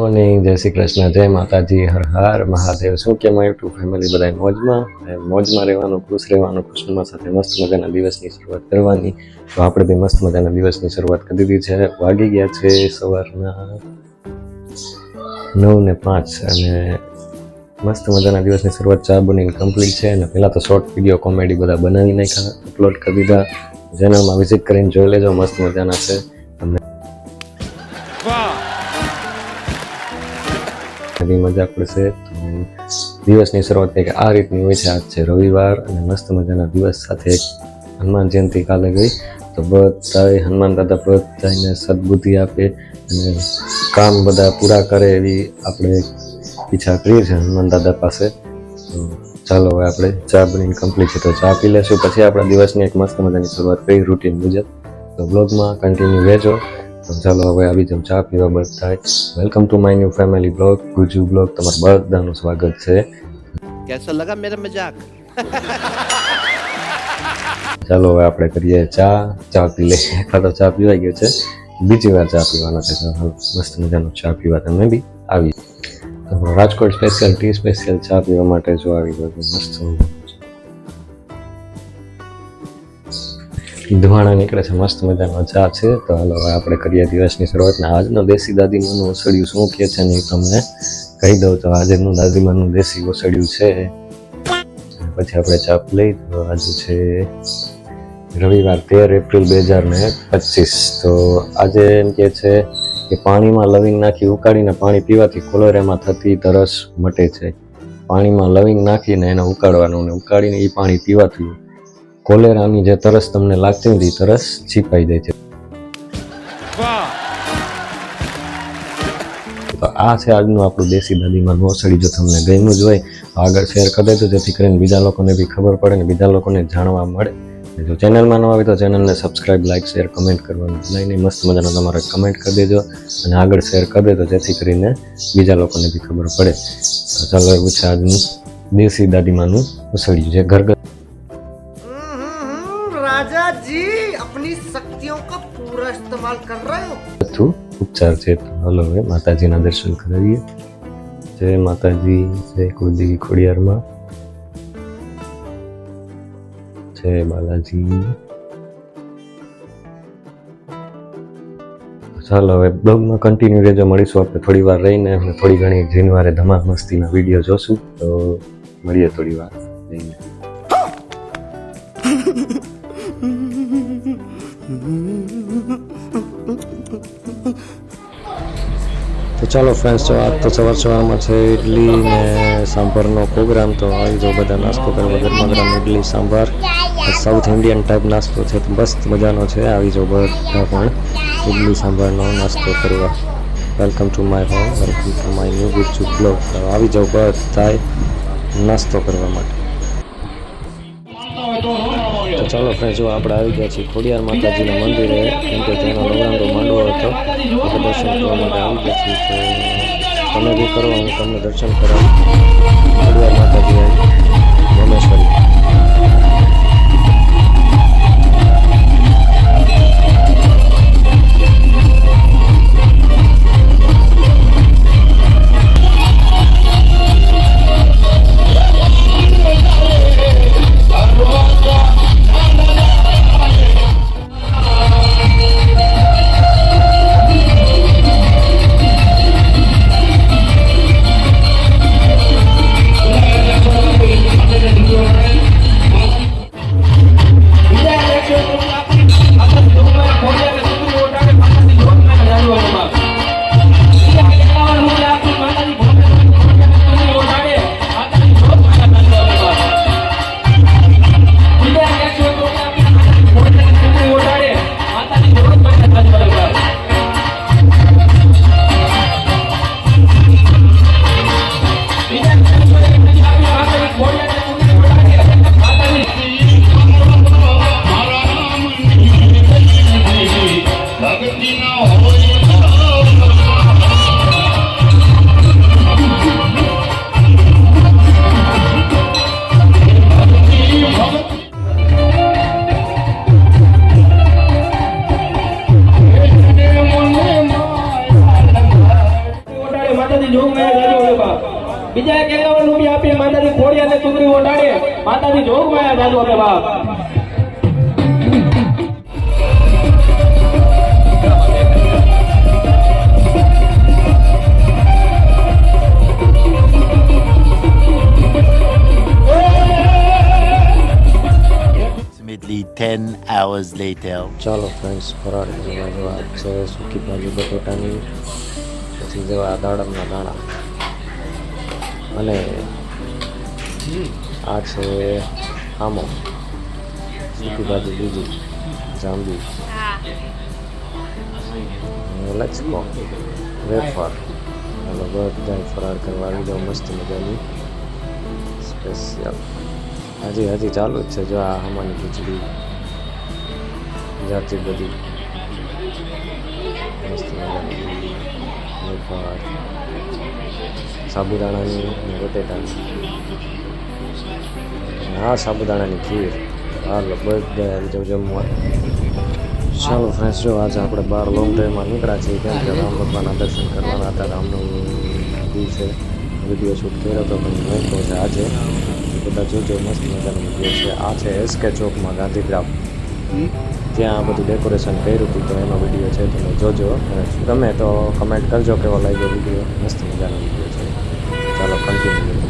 Morning જય શ્રી કૃષ્ણ. જય માતાજી. હર હર મહાદેવ. શું કે માય ટુ ફેમિલી બધા મોજમાં? મોજમાં રહેવાનું, ખુશ રહેવાનું, કૃષ્ણમાં સાથે મસ્ત મજાના દિવસની શરૂઆત કરવાની. તો આપણે બી મસ્ત મજાના દિવસની શરૂઆત કરી દીધી છે. વાગી ગયા છે સવારના નવ ને પાંચ અને મસ્ત મજાના દિવસની શરૂઆત ચા બનીને કમ્પ્લીટ છે. અને પહેલાં તો શોર્ટ વીડિયો કોમેડી બધા બનાવી નાખ્યા અપલોડ કરી દીધા. ચેનલમાં વિઝિટ કરીને જોઈ લેજો. મસ્ત મજાના છે. બધી મજા પડશે. દિવસની શરૂઆત કંઈક આ રીતની હોય છે. આજ છે રવિવાર અને મસ્ત મજાના દિવસ સાથે હનુમાન જયંતિ કાલે ગઈ. તો બધાએ હનુમાન દાદા બધાને સદબુદ્ધિ આપે અને કામ બધા પૂરા કરે એવી આપણે ઈચ્છા કરીએ છીએ હનુમાન દાદા પાસે. તો ચાલો હવે આપણે ચા બનીને કમ્પ્લીટ છે. તો ચા પી લેશું. પછી આપણા દિવસની એક મસ્ત મજાની શરૂઆત કરી રૂટીન મુજબ. તો બ્લોગમાં કન્ટિન્યુ તો ચાલો હવે આવી જાઉં ચા પીવા બધા welcome to my new family vlog Guju vlog તમારું બધાનું સ્વાગત છે. કેસો લગા મેરા મજાક? ચાલો હવે આપણે કરીએ ચા. ચા પી લઈએ. એકવાર તો ચા પીવાઈ ગયો છે. બીજી વાર ચા પીવાના છે. મસ્ત મજાનો ચા પીવા તમે બી આવી રાજકોટ સ્પેશિયલ ટી સ્પેશિયલ ચા પીવા માટે જો આવી ગયો મસ્ત ધુવાણા નીકળે છે, મસ્ત મજાનો ચા છે. તો હાલો, હવે આપણે કરીએ દિવસની શરૂઆતને. આજનો દેશી દાદીમાનું ઓસડિયું શું કહે છે ને એ તમને કહી દઉં. તો આજનું દાદીમાનું દેશી ઓસડિયું છે. પછી આપણે ચા લઈ, તો આજે છે રવિવાર, તેર એપ્રિલ બે હજાર ને પચીસ. તો આજે એમ કે છે કે પાણીમાં લવિંગ નાખી, ઉકાળીને પાણી પીવાથી કોલેરામાં થતી તરસ મટે છે. પાણીમાં લવિંગ નાખીને એને ઉકાળવાનું ને ઉકાળીને એ પાણી પીવાથી કોલેરાની જે તરસ તમને લાગતી હતી તરસ છીપાઈ જાય છે. તો આ છે આજનું આપણું દેશી દાદીમાં મોસળી જો તમને ગમ્યું જ હોય, તો આગળ શેર કરી દેજો, જેથી કરીને બીજા લોકોને બી ખબર પડે ને બીજા લોકોને જાણવા મળે. જો ચેનલમાં ન આવે તો ચેનલને સબસ્ક્રાઇબ લાઇક શેર કમેન્ટ કરવાનું ભૂલાય નહીં. મસ્ત મજાનો તમારે કમેન્ટ કરી દેજો અને આગળ શેર કરી દેજો, જેથી કરીને બીજા લોકોને બી ખબર પડે. તો ચાલો એવું છે આજનું દેશી દાદીમાનું ઉસળ્યું છે ઘર राजा जी अपनी शक्तियों का पूरा इस्तेमाल कर रहे हो બધું ઉપચાર છે તો હલો હવે માતાજીના દર્શન કરાવીએ જય માતાજી જય કુળદેવી ખોડિયારમાં જય બાલાજી ચાલો હવે બ્લોગમાં કન્ટિન્યુ રહેજો મળીશું આપણે થોડી વાર રહીને અને થોડી ઘણી જીનવારે ધમાલ મસ્તીના વિડીયો જોશું તો મળીએ થોડી વાર રહીને તો ચાલો ફ્રેન્ડ્સ તો આજ તો સવાર સવારમાં છે ઇડલી ને સાંભારનો પ્રોગ્રામ, તો આવી જાઓ બધા નાસ્તો કરવા, ગરમા ગરમ idli sambar. South Indian type નાસ્તો છે, તો મસ્ત મજાનો છે, આવી જાઓ બધા પણ ઇડલી સાંભારનો નાસ્તો કરવા. Welcome to my home welcome to my new Gujju vlog આવી જાઓ બધા નાસ્તો કરવા માટે. ચાલો ફ્રેન્ડ જો આપણે આવી ગયા છીએ ખોડિયાર માતાજીના મંદિરે, કેમ કે તેનો નવરાંડો માંડવો હતો, આપણે દર્શન કરવા માટે આવી ગયા છીએ. તો તમે બી કરો, હું તમને દર્શન કરાવું. ખોડિયાર માતાજી રમેશ્વરી દાદુ અમે બાપ. 10 hours later. ચાલો ફ્રેન્ડ્સ ફરાળ કરવા જેવા છે સૂકી ભાજી બટેટાની. પછી જેવા દાડમના દાણા. અને આ છે આમો બીજી બાજુ બીજી જાંબી લચકો વેફર ચાલો બધા ફરાળ કરવા આવી જાઓ મસ્ત મજાની સ્પેશિયલ હજી હજી ચાલુ જ છે. જો આ આમાની ખીચડી જાતી બધી મસ્ત મજાની. વેફર સાબુદાણાની બટેટાની. આ સાબુદાણાની ખીર. હાલો બધા આવી જાવ જમવા. ચાલો ફ્રેન્ડ્સ જો આજે આપણે બાર લોંગ ડ્રાઈવમાં નીકળ્યા છીએ, કેમ કે રામ ભગવાનના દર્શન કરવાના હતા, રામનું દિવસે વીડિયો શૂટ કર્યો હતો પણ મૂક્યો છે આજે. બધા જોજો મસ્ત મજાનો વીડિયો છે. આ છે એસકે ચોકમાં ગાંધીગ્રામ ત્યાં આ બધું ડેકોરેશન કર્યું હતું, તો એનો વીડિયો છે, તમે જોજો. ગમે તો કમેન્ટ કરજો, કેવો લાગ્યો વીડિયો. મસ્ત મજાનો વીડિયો છે. ચાલો કન્ટિન્યુ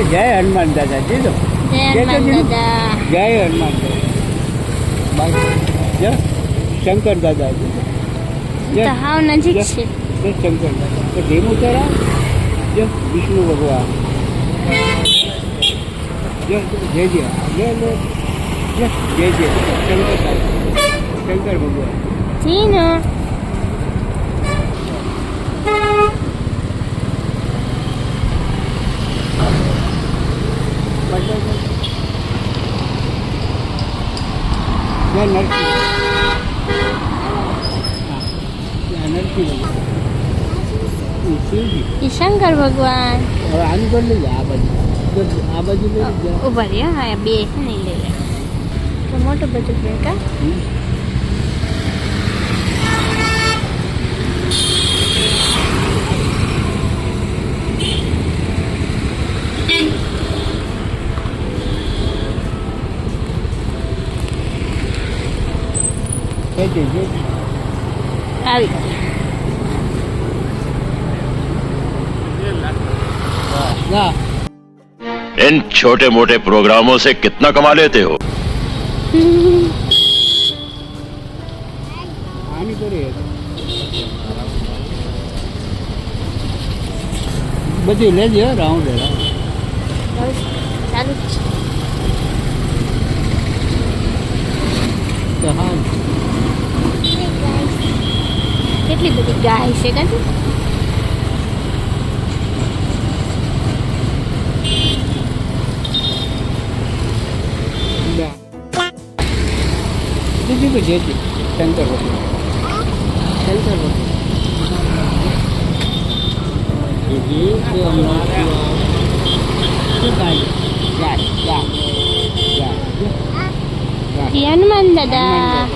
લો જય હનુમાન દાદા જીજો જય હનુમાન દાદા. જય દાદા. જય. શંકર દાદા. હાવ નજીક છે. જય શંકર દાદા. તો ધીમું ચરા જય વિષ્ણુ ભગવાન. જય જય જય. જય જય જય. જય શંકર દાદા શંકર ભગવાન. શંકર ભગવાન હવે પર લઈ લઈએ આ બાજુ જો આ બાજુ લઈ જા ઊભા રહ્યા હા બે છે નહીં લઈ લે મોટું બધું છે કઈ દે જો આવી ના इन छोटे मोटे प्रोग्रामों से कितना कमा लेते हो આની કરી બધી લેજે હો, રાઉન્ડ રાઉન્ડ કેટલી બધી ગાય છે કાંઈ ના. બીજું બી છે જ. શંકર ભગવાન શંકર ભગવાન બીજું તો હમણાં શું ગાય? ગાય, ગાય, ગાય. ગાય. ઈ હનુમાન દાદા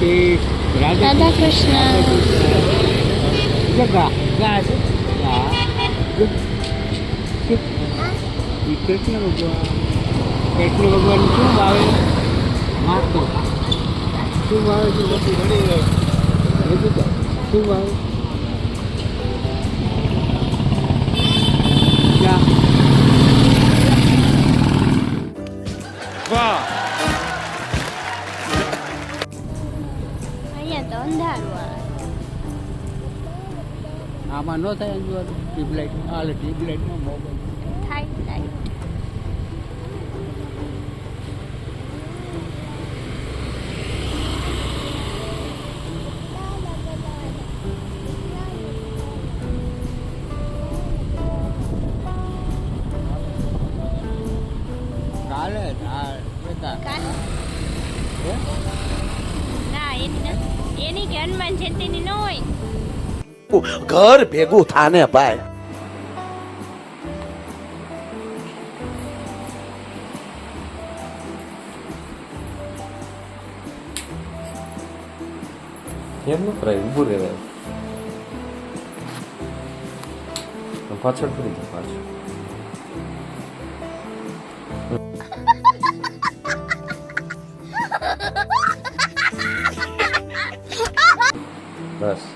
તે રાધા કૃષ્ણ ગા ગા છે. ગા. કૃષ્ણ ભગવાન. કૃષ્ણ ભગવાન શું ભાવે? માથો. શું ભાવે શું બધું શું ભાવે? આ નો થાય હજુ ટ્યુબલાઇટ આ ટ્યુબલાઇટમાં મોબાઈલ થાય થાય ના એની જન્મ જયંતિની ન હોય ઘર ભેગું થાને ભાઈ. એમ ન કરાય? ઊભું રહેવાય પાછળ પડી જાય પાછળ. બસ.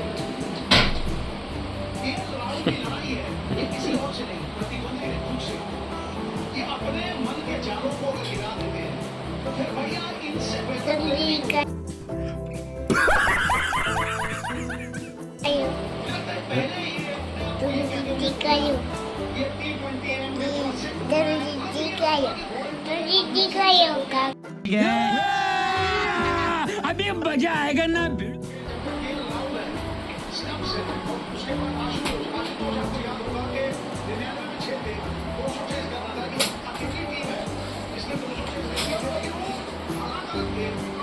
abin baja a ganin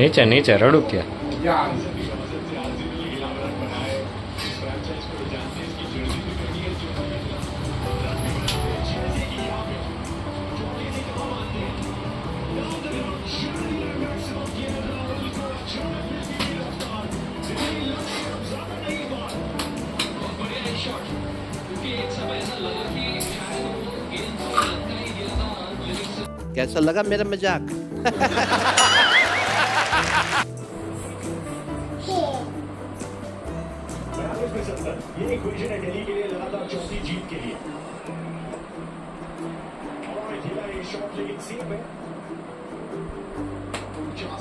કોઈ જાય અરે ચાલો તે કા કરવા માંડે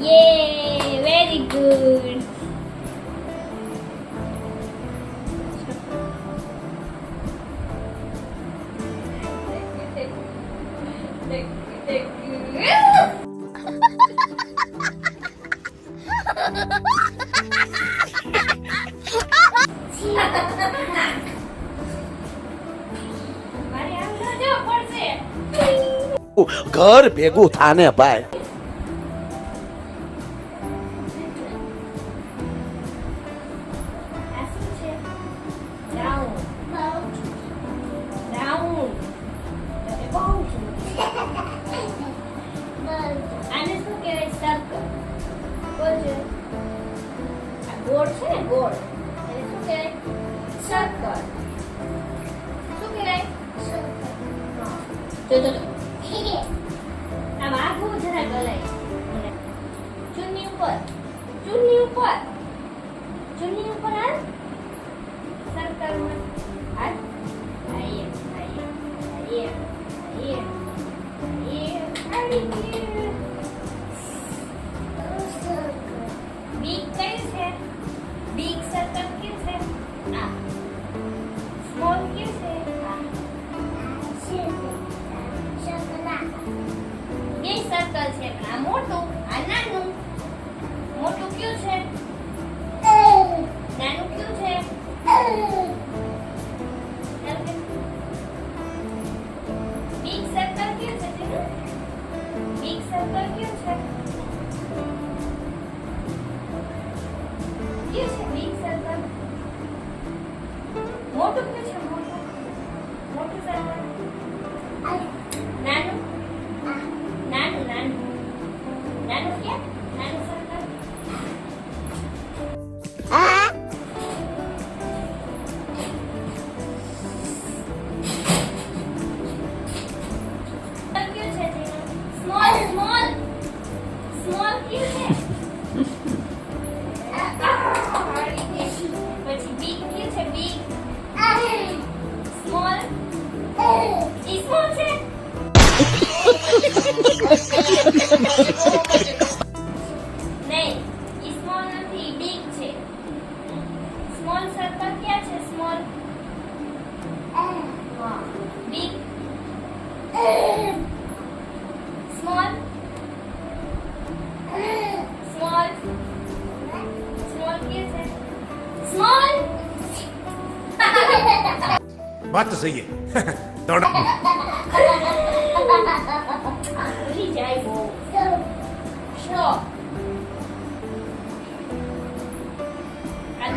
યે વેરી ગુડ ઘર ભેગું થાને જવું 어.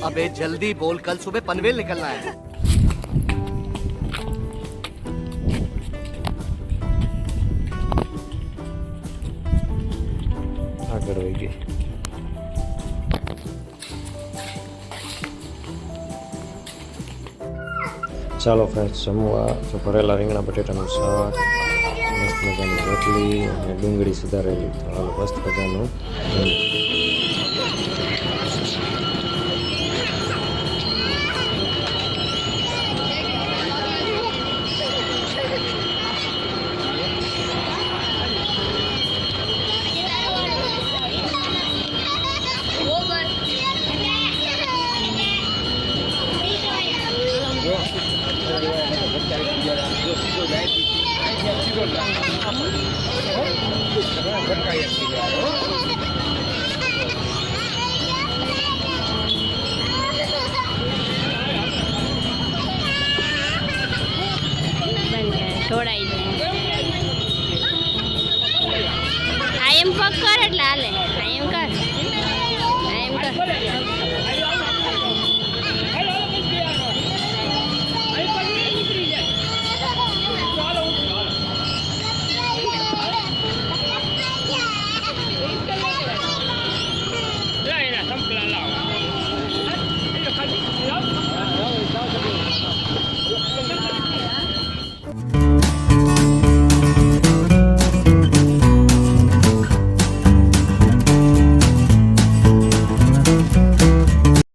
अबे जल्दी बोल कल सुबह पनवेल निकलना है આગળ વહી ગઈ ચાલો ફ્રેન્ડ્સ જમવા તો ભરેલા રીંગણા બટેટાનું શાક મસ્ત મજાની રોટલી અને ડુંગળી સુધારેલી તો હાલો મસ્ત મજાનું એમ પગ કર એટલે હાલે.